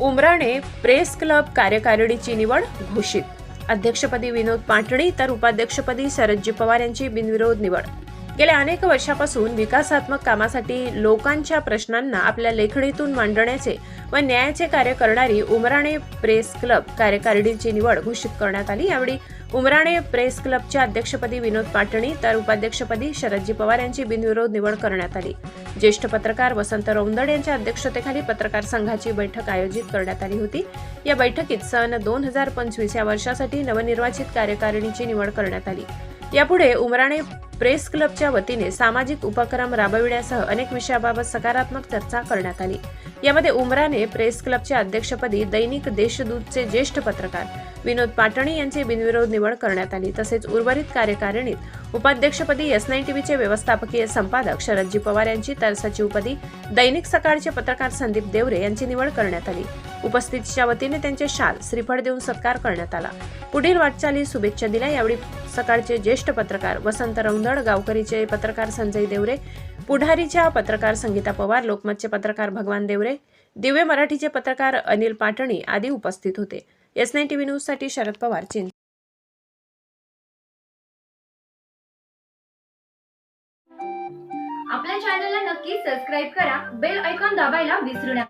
Umrane press club कार्यकारिणीची निवड घोषित. अध्यक्षपदी विनोद पाटणी तर उपाध्यक्षपदी शरदजी पवार यांची बिनविरोध निवड. गेल्या अनेक वर्षापासून विकासात्मक कामासाठी लोकांच्या प्रश्नांना आपल्या लेखणीतून मांडण्याचे व न्यायाचे कार्य करणारी उमराणे प्रेस क्लब कार्यकारिणीची निवड घोषित करण्यात आली. यावेळी उमराणे प्रेस क्लबच्या अध्यक्षपदी विनोद पाटणी तर उपाध्यक्षपदी शरदजी पवार यांची बिनविरोध निवड करण्यात आली. ज्येष्ठ पत्रकार वसंत रौंदड यांच्या अध्यक्षतेखाली पत्रकार संघाची बैठक आयोजित करण्यात आली होती. या बैठकीत सन दोन हजार पंचवीस या वर्षासाठी नवनिर्वाचित कार्यकारिणीची निवड करण्यात आली. यापुढे उमराणे प्रेस क्लबच्या वतीने सामाजिक उपक्रम राबविण्यासह अनेक विषयाबाबत सकारात्मक चर्चा करण्यात आली. यामध्ये उमराने प्रेस क्लबच्या अध्यक्षपदी दैनिक देशदूतचे ज्येष्ठ पत्रकार विनोद पाटणी यांची बिनविरोध निवड करण्यात आली. तसेच उर्वरित कार्यकारिणीत उपाध्यक्षपदी एस नाईन टीव्हीचे व्यवस्थापकीय संपादक शरदजी पवार यांची तर सचिवपदी दैनिक सकाळचे पत्रकार संदीप देवरे यांची निवड करण्यात आली. उपस्थितीच्या वतीने त्यांचे शाल श्रीफळ देऊन सत्कार करण्यात आला. पुढील वाटचाली शुभेच्छा दिल्या. यावेळी सकाळचे ज्येष्ठ पत्रकार वसंत रौंदड गावकरीचे पत्रकार संजय देवरे पुढारीच्या पत्रकार संगीता पवार लोकमतचे पत्रकार भगवान देवरे दिव्य मराठीचे पत्रकार अनिल पाटणी आदी उपस्थित होते. एस नाईन टीव्ही न्यूजसाठी शरद पवार चिंता आपल्या चॅनलला नक्की सबस्क्राईब करा. बेल ऐकॉन दाबायला विसरू नका.